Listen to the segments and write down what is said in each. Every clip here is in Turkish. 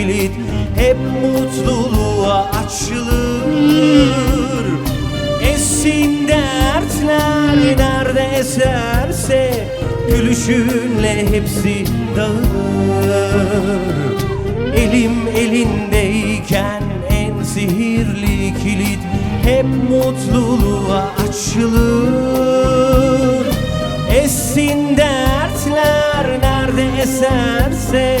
kilit hep mutluluğa açılır. Essin dertler nerede eserse gülüşünle hepsi dağılır. Elim elindeyken en sihirli kilit hep mutluluğa açılır. Essin dertler nerede eserse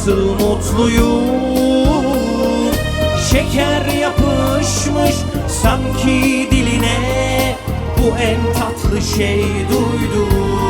nasıl mutluyum? Şeker yapışmış sanki diline Bu en tatlı şey duydum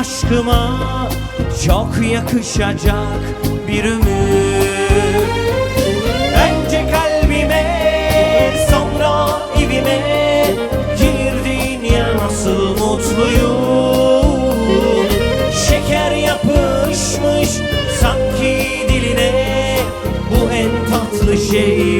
aşkıma Çok yakışacak bir ömür Önce kalbime sonra evime Girdin ya nasıl mutluyum. Şeker yapışmış sanki diline Bu en tatlı şey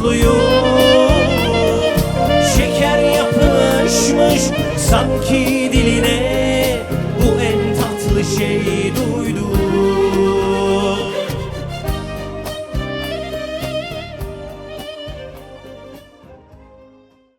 mutluyum Şeker yapışmış sanki